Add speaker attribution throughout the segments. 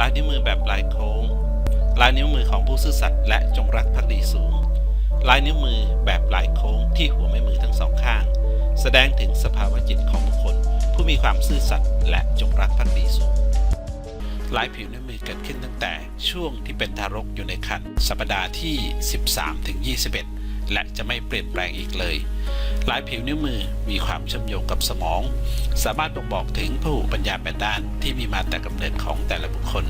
Speaker 1: ลายนิ้วมือแบบลายโค้ง ลายนิ้วมือของผู้ซื่อสัตย์และจงรักภักดีสูง ลายนิ้วมือแบบลายโค้งที่หัวแม่มือทั้งสองข้าง แสดงถึงสภาวะจิตของบุคคล ผู้มีความซื่อสัตย์และจงรักภักดีสูง ลายผิวนิ้วมือเกิดขึ้นตั้งแต่ช่วงที่เป็นทารกอยู่ในครรภ์สัปดาห์ที่ 13ถึง21 และจะไม่เปลี่ยนแปลงอีกเลย ลายผิวนิ้วมือมีความเชื่อมโยงกับสมอง สามารถบ่งบอกถึงผู้ปัญญาแปดด้านที่มีมาแต่กำเนิดของแต่ละบุคคล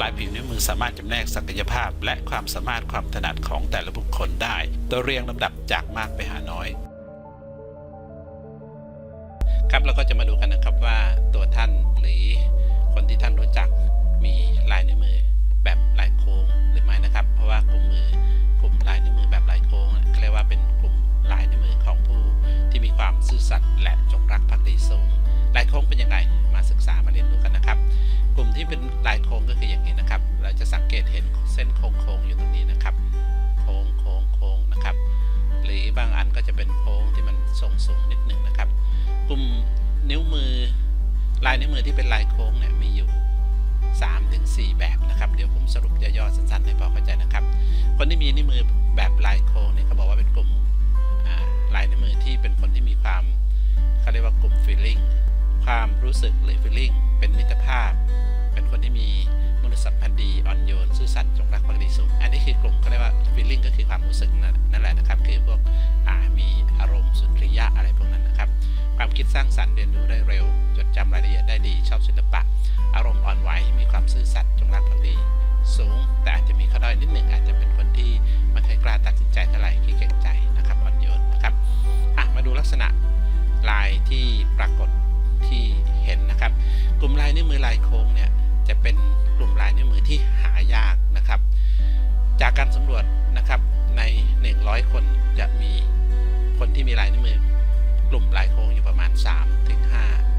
Speaker 1: ลายผิวนิ้วมือสามารถจำแนกศักยภาพ และความสามารถความถนัดของแต่ละบุคคลได้โดยเรียงลำดับจากมากไปหาน้อย ครับเราก็จะมาดูกันนะครับว่าตัวท่านหรือคนที่ท่านรู้จักมีลายนิ้วมือ แบบลายโค้งหรือไม่นะครับ เพราะว่ากลุ่มมือ สัตย์และจงรักภักดีสูงลายโค้งเป็นยังไงมาศึกษามาเรียนรู้กันนะครับ กลุ่มที่เป็นลายโค้งก็คืออย่างนี้นะครับ เราจะสังเกตเห็นเส้นโค้งๆอยู่ตรงนี้นะครับ โค้งโค้งโค้งนะครับ หรือบางอันก็จะเป็นโค้งที่มันทรงสูงนิดหนึ่งนะครับ กลุ่มนิ้วมือลายนิ้วมือที่เป็นลายโค้งเนี่ยมีอยู่3ถึง4แบบนะครับ เดี๋ยวผมสรุปย่อๆสั้นๆให้พอเข้าใจนะครับ คนที่มีนิ้วมือ เขาเรียกว่ากลุ่มฟีลลิ่งความรู้สึกหรือฟีลลิ่งเป็นมิตรภาพ เป็นคนที่มีมนุษยสัมพันธ์ดีอ่อนโยนซื่อสัตย์จงรักภักดีสูงอันนี้คือกลุ่มเขาเรียกว่าฟีลลิ่งก็คือความรู้สึกนั่นแหละนะครับ คือพวกมีอารมณ์สุนทรียะอะไรพวกนั้นนะครับ ความคิดสร้างสรรค์เรียนรู้ได้เร็ว จดจำรายละเอียดได้ดีชอบศิลป มือลายโค้งเนี่ยจะเป็นกลุ่มลายนิ้วมือที่หายากนะครับ จากการสำรวจนะครับใน 100 คนจะมีคนที่มีลายนิ้วมือกลุ่มลายโค้งอยู่ประมาณ3-5ถึง5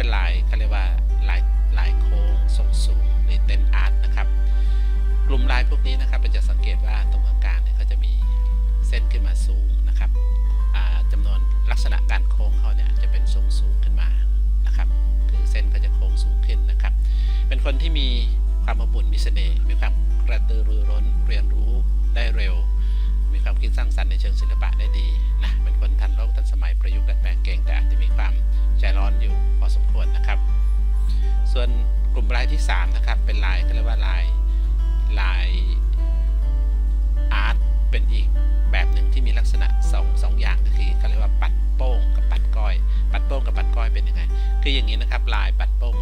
Speaker 1: เป็นลายเขาเรียกว่าลายลายโค้งทรงสูงหรือเต้นอาร์ตนะครับ กลุ่มลายพวกนี้นะครับเราจะสังเกตว่าตรงกลางเนี่ยเขาจะมีเส้นขึ้นมาสูงนะครับอ่าจำนวนลักษณะการโค้งเขาเนี่ยจะเป็นทรงสูงขึ้นมานะครับ คือเส้นก็จะโค้งสูงขึ้นนะครับ เป็นคนที่มีความอบอุ่นมีเสน่ห์มีความกระตือรือร้นเรียนรู้ได้เร็ว มีความคิดสร้างสรรค์ในเชิงศิลปะได้ดีนะเป็นคนทันโลกทันสมัยประยุกต์ดัดแปลง ส่วนกลุ่มลายที่ 3 นะครับ เป็นลายก็เรียกว่าลายลายอาร์ตเป็นอีกแบบหนึ่งที่มีลักษณะสองสองอย่างก็คือเขาเรียกว่าปัดโป้งกับปัดก้อย ปัดโป้งกับปัดก้อยเป็นยังไง คืออย่างนี้นะครับ ลายปัดโป้ง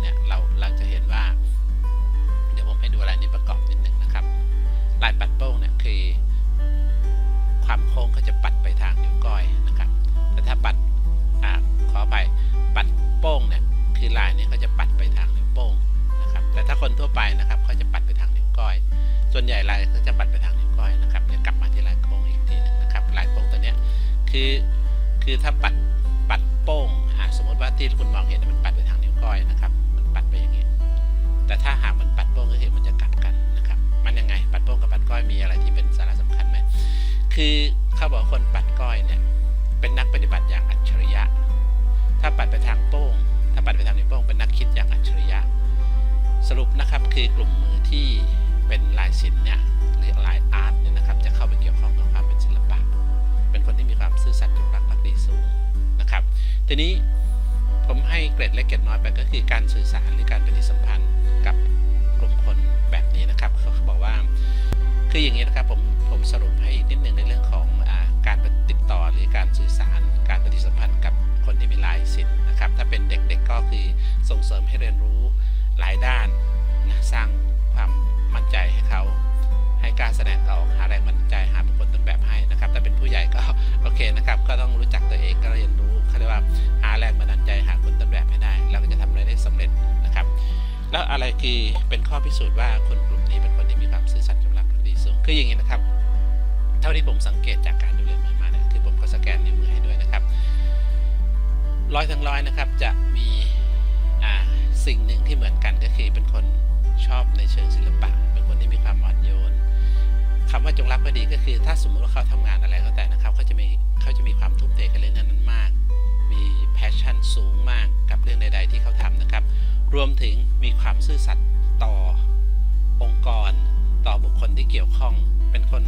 Speaker 1: คือถ้าปัดปัดโป้งสมมติว่าที่คุณมองเห็นมันปัดไปทางนิ้วก้อยนะครับ มันปัดไปอย่างนี้ แต่ถ้าหากมันปัดโป้งก็คือมันจะกลับกันนะครับ มันยังไง ปัดโป้งกับปัดก้อยมีอะไรที่เป็นสาระสำคัญไหมคือเขาบอกคนปัดก้อยเนี่ยเป็นนักปฏิบัติอย่างอัจฉริยะ ถ้าปัดไปทางโป้ง ถ้าปัดไปทางนิ้วโป้งเป็นนักคิดอย่างอัจฉริยะ สรุปนะครับคือกลุ่มมือที่เป็นลายศิลป์เนี่ยหรือลายอาร์ตเนี่ยนะครับจะเข้าไปเกี่ยวข้องกับความเป็นศิลป คนที่มีความซื่อสัตย์จงรักภักดีสูงนะครับ ทีนี้ผมให้เกรดเล็กเกรดน้อยไปก็คือการสื่อสารหรือการปฏิสัมพันธ์กับกลุ่มคนแบบนี้นะครับเขาบอกว่าคืออย่างนี้นะครับผมผมสรุปให้อีกนิดหนึ่งในเรื่องของอการติดต่อหรือการสื่อสาร การปฏิสัมพันธ์กับคนที่มีลายศิลป์นะครับ ถ้าเป็นเด็กๆก็คือส่งเสริมให้เรียนรู้หลายด้าน แล้วอะไรคือเป็นข้อพิสูจน์ว่าคนกลุ่มนี้เป็นคนที่มีความซื่อสัตย์จงรักภักดีสูงคืออย่างนี้นะครับ เท่าที่ผมสังเกตจากการดูเลายมือมาเนี่ยคือผมก็สแกนนิ้วมือให้ด้วยนะครับร้อยทั้งร้อยนะครับจะมีอ่าสิ่งหนึ่งที่เหมือนกันก็คือเป็นคนชอบในเชิงศิลปะ เป็นคนที่มีความอ่อนโยนคำว่าจงรักภักดีก็คือถ้าสมมติว่าเขาทำงานอะไรก็แต่ วมถึงมีความซื่อสัตย์ต่อองค์กร ต่อบุคคลที่เกี่ยวข้อง เป็นคน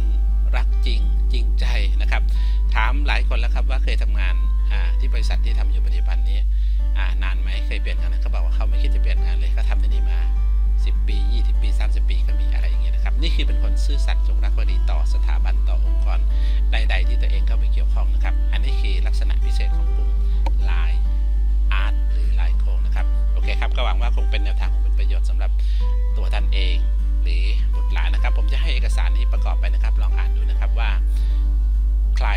Speaker 1: รักจริงจริงใจนะครับ ถามหลายคนแล้วครับว่าเคยทำงานที่บริษัทที่ทำอยู่ปัจจุบันนี้นานไหมเคยเปลี่ยนงานเขาบอกว่าเขาไม่คิดจะเปลี่ยนงานเลยเขาทำที่นี่มา 10 ปี 20 ปี 30 ปีก็มีอะไรอย่างเงี้ยนะครับ นี่คือเป็นคนซื่อสัตย์จงรักภักดีต่อสถาบันต่อองค์กรใด ครับก็หวังว่าคงเป็นแนวทางคงเป็นประโยชน์สำหรับตัวท่านเอง หรือบุตรหลานนะครับ ผมจะให้เอกสารนี้ประกอบไปนะครับ ลองอ่านดูนะครับว่า ใคร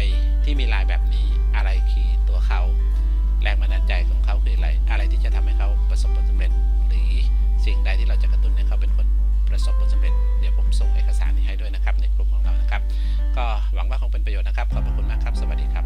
Speaker 1: ที่มีลายแบบนี้อะไรคือตัวเขาแรงบันดาลใจของเขาคืออะไร อะไรที่จะทำให้เขาประสบผลสำเร็จ หรือสิ่งใดที่เราจะกระตุ้นให้เขาเป็นคนประสบผลสำเร็จเดี๋ยวผมส่งเอกสารนี้ให้ด้วยนะครับ ในกลุ่มของเรานะครับ ก็หวังว่าคงเป็นประโยชน์นะครับ ขอบพระคุณมากครับ สวัสดีครับ